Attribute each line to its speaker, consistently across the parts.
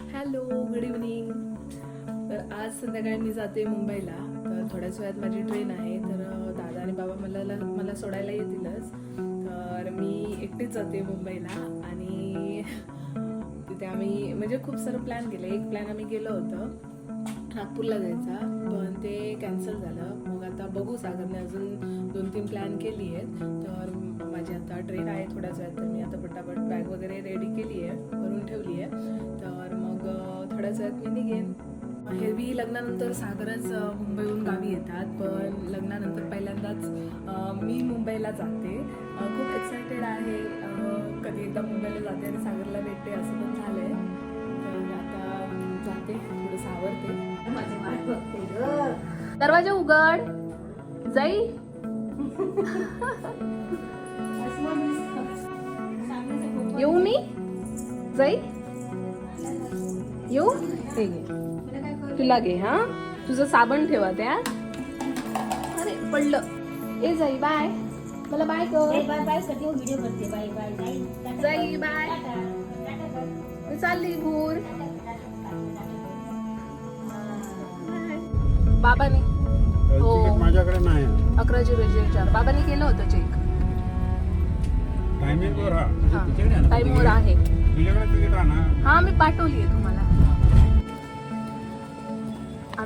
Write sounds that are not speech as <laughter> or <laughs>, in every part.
Speaker 1: Hello good evening तर आज संध्याकाळी मी जाते मुंबईला. तर थोड्याच वेळात माझी ट्रेन आहे तर दादा आणि बाबा मला मला सोडायला येतीलच. तर मी एकटीच जाते मुंबईला आणि तिथे आम्ही म्हणजे खूप सारं प्लॅन केलं एक प्लॅन आम्ही केलं होतं नागपूरला जायचा पण ते कॅन्सल झालं. मग आता बघू सागरने अजून दोन तीन प्लॅन केली आहेत. तर माझी आता ट्रेन आहे थोड्याच वेळात तर मी आता पटापट बॅग वगैरे रेडी केली आहे भरून ठेवली आहे. तर मग थोड्याच वेळात मी निघेन. हेरवी लग्नानंतर सागरच मुंबईहून गावी येतात पण लग्नानंतर पहिल्यांदाच मी मुंबईला जाते. खूप एक्सायटेड आहे. कधी एकदा मुंबईला जाते आणि सागरला भेटते असं पण झालंय. तर आता जाते थोडंसं आवडते दरवाजा उघड. जाई <laughs> येऊ मी? जाई येऊ हे घे. तुला घे हा? तुझं साबण ठेवा त्यात अरे पडलं. ए जाई बाय. मला बाय कर.
Speaker 2: बाय बाय करते व्हिडिओ करते. Bye bye bye.
Speaker 1: जाई बाय. चालली भूर. बाबाने. हो.
Speaker 3: माझ्याकडे नाही.
Speaker 1: अकराशे रेशे चार बाबांनी केलं होतं चेक
Speaker 3: टायमिंग वर हा
Speaker 1: हा. टाईमवर आहे
Speaker 3: तुझ्याकडे तिकीट आहे. ना
Speaker 1: हा मी पाठवली आहे तुम्हाला.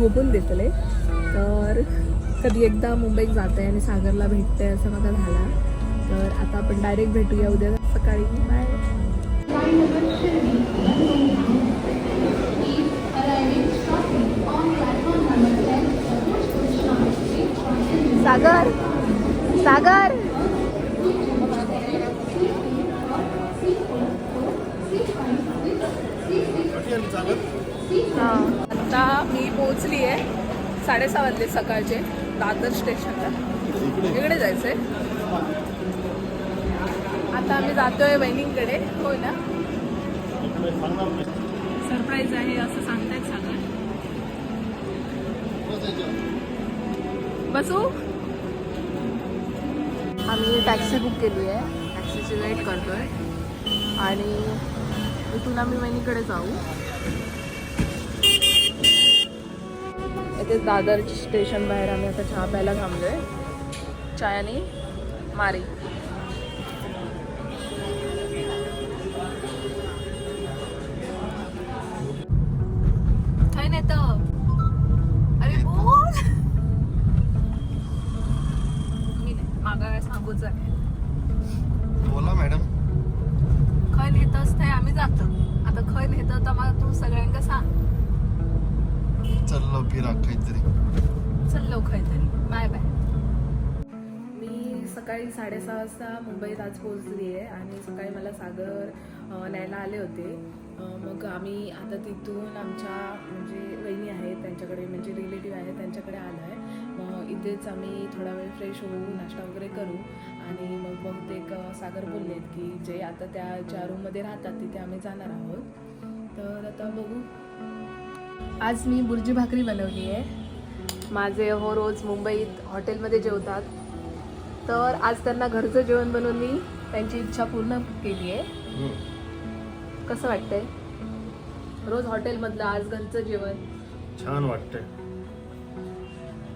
Speaker 1: झोपून देतले. तर कधी एकदा मुंबईत जाते आणि सागरला भेटते असं मला झाला. तर आता आपण डायरेक्ट भेटूया. उद्या सकाळी बाय. सागर सागर? हा. आता मी पोहोचली आहे साडेसहा वाजले सकाळचे दादर स्टेशनला. इकडे आहे आता आम्ही जातोय बहिणींकडे होय ना? सरप्राईज आहे असं सांगतायत सगळं. बसू? आम्ही टॅक्सी बुक केली आहे टॅक्सीची वेट करतोय. आणि इथून आम्ही वहिनीकडे जाऊ. इथे दादर स्टेशन बाहेर आम्ही आता चहा प्यायला थांबलोय. चाय आणि मारी बोल. मी नाही मागा काय सांगूच आहे.
Speaker 4: बोला मॅडम.
Speaker 1: खय नेतस ते आम्ही जातो. आता खय नेत तर मला तू सगळ्यांका सांग.
Speaker 4: चाललो फिरा काहीतरी.
Speaker 1: चल खय तरी बाय बाय मी सकाळी साडेसहा वाजता मुंबईत आज पोहोचली आहे आणि सकाळी मला सागर न्यायला आले होते. मग आम्ही आता तिथून आमच्या म्हणजे वहिनी आहेत त्यांच्याकडे म्हणजे रिलेटिव्ह आहेत त्यांच्याकडे आलो आहे मग इथेच आम्ही थोडा वेळ फ्रेश होऊ नाश्ता वगैरे करू. आणि मग बहुतेक सागर बोललेत की जे आता त्या ज्या रूममध्ये राहतात तिथे आम्ही जाणार आहोत. तर आता बघू. आज मी बुर्जी भाकरी बनवली आहे. माझे हो रोज मुंबईत हॉटेलमध्ये जेवतात. तर आज त्यांना घरचं जेवण बनवून मी त्यांची इच्छा पूर्ण केली आहे. कसं वाटतंय? रोज हॉटेलमधलं आज घरचं जेवण.
Speaker 5: छान वाटतंय.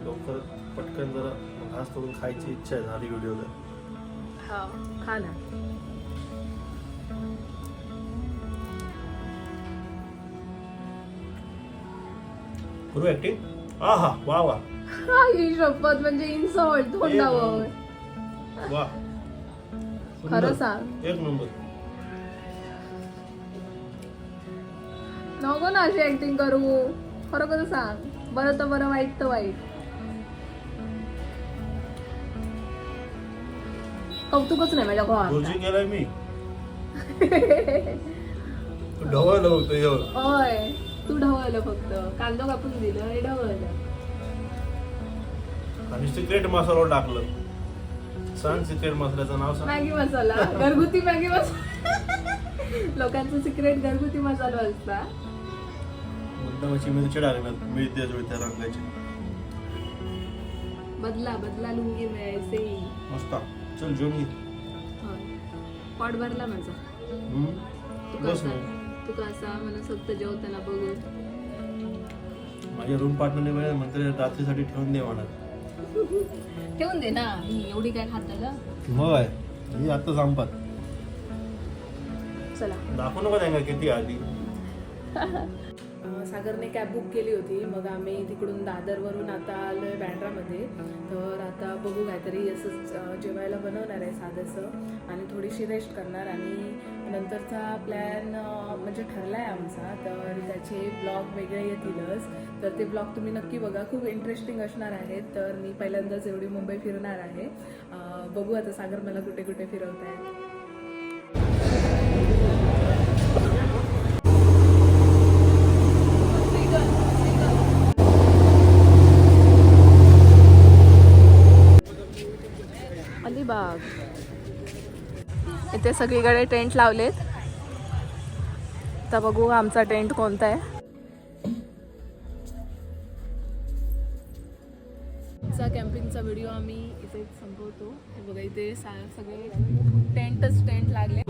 Speaker 5: लवकर पटकन जरा घास तोडून खायची इच्छा आहे झाली व्हिडिओला.
Speaker 1: हा खा ना.
Speaker 5: करू ऍक्टिंग हा हा वा वा.
Speaker 1: ही शपथ म्हणजे इन्सॉल्ट तोंडावर.
Speaker 5: वा.
Speaker 1: खरं. सांग.
Speaker 5: एक नंबर.
Speaker 1: नको ना अशी ऍक्टिंग करू. खरं खरं सांग. बरं तर बरं वाईट तर वाईट. कौतुकच नाही माझ्या
Speaker 5: गुरुजी
Speaker 1: भावाचं
Speaker 5: केलाय मी. ढवळलं होतं ह्यो.
Speaker 1: होय. तू ढवळलं फक्त. कांदा कापून दिलं हे ढवळलं.
Speaker 5: आणि सिक्रेट मसाला टाकलं. सांग सिक्रेट मसाल्याचं नाव सांग.
Speaker 1: मॅगी मसाला. घरगुती मॅगी मसाला. लोकांचं सिक्रेट घरगुती मसाला असता.
Speaker 5: मुद्दामाची मिरची टाकणार मिळते जुळत्या रंगाची.
Speaker 1: बदला बदला लुंगी मिळायचे.
Speaker 5: मस्त. चल जेवून घे.
Speaker 1: पॉट भरला माझा.
Speaker 5: हम्म?
Speaker 1: तू
Speaker 5: बस मग.
Speaker 1: तू कसा मला फक्त जेवताना बघू.
Speaker 5: माझ्या रूम पार्टनरने वेळ म्हणते रात्रीसाठी ठेवून दे म्हणा. <laughs>
Speaker 1: ठेवून दे ना ही एवढी काय खात ग
Speaker 5: मग आहे ही आता संपत
Speaker 1: चला.
Speaker 5: दाखवू नको त्यांना किती आधी. <laughs>
Speaker 1: सागरने कॅब बुक केली होती. मग आम्ही तिकडून दादरवरून आता आलो आहे बँड्रामध्ये तर आता बघू काहीतरी असंच जेवायला बनवणार आहे साधंसं आणि थोडीशी रेस्ट करणार. आणि नंतरचा प्लॅन म्हणजे ठरला आहे आमचा. तर त्याचे ब्लॉग वेगळे येतीलच. तर ते ब्लॉग तुम्ही नक्की बघा. खूप इंटरेस्टिंग असणार आहेत. तर मी पहिल्यांदाच एवढी मुंबई फिरणार आहे. बघू आता सागर मला कुठे कुठे फिरवत आहे अलिबाग इथे सगळीकडे टेंट लावलेत. तर बघू आमचा टेंट कोणता आहे. आमचा कॅम्पिंगचा व्हिडिओ आम्ही इथे संपवतो. बघा इथे सगळे टेंटच टेंट लागले.